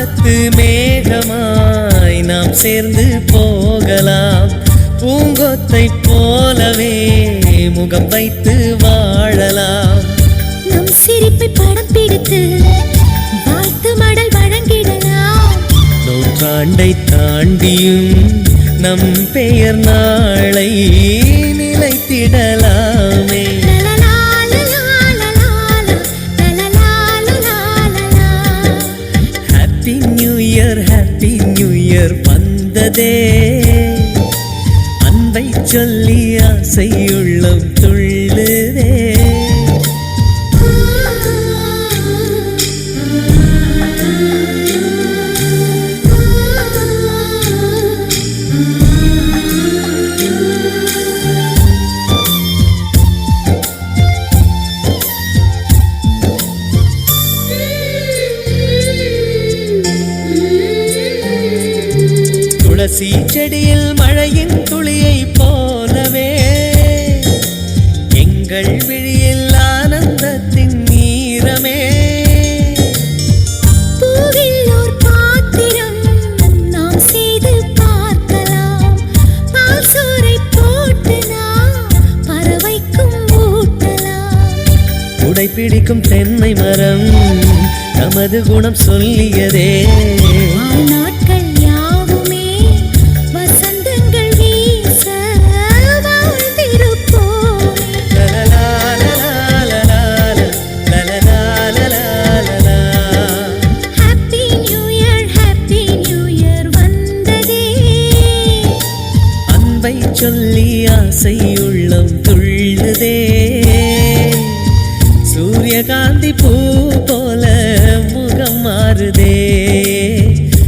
வானத்து மேகமாய் நாம் சேர்ந்து போகலாம். பூங்கொத்தை போலவே முகம் வைத்து வாழலாம். நம் சிரிப்பை படம் பிடித்து வாழ்த்து மடல் வழங்கிடலாம். நூற்றாண்டை தாண்டியும் நம் பெயர் நாளை நிலைத்திடலாமே. வந்ததே அன்பை சொல்லி ஆசையுள்ளம் துள்ளுதே துளசி செடியில் மழையின் துளியை போலவே. எங்கள் விழியில் ஆனந்தத்தின் நீரமே. பிடிக்கும் தென்னை மரம் நமது குணம் சொல்லியதே. சொல்லி ஆசையுள்ளம் துள்ளுதே. சூரியகாந்தி பூ போல முகம் மாறுதே.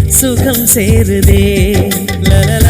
சுகம் சேருதே. லலலா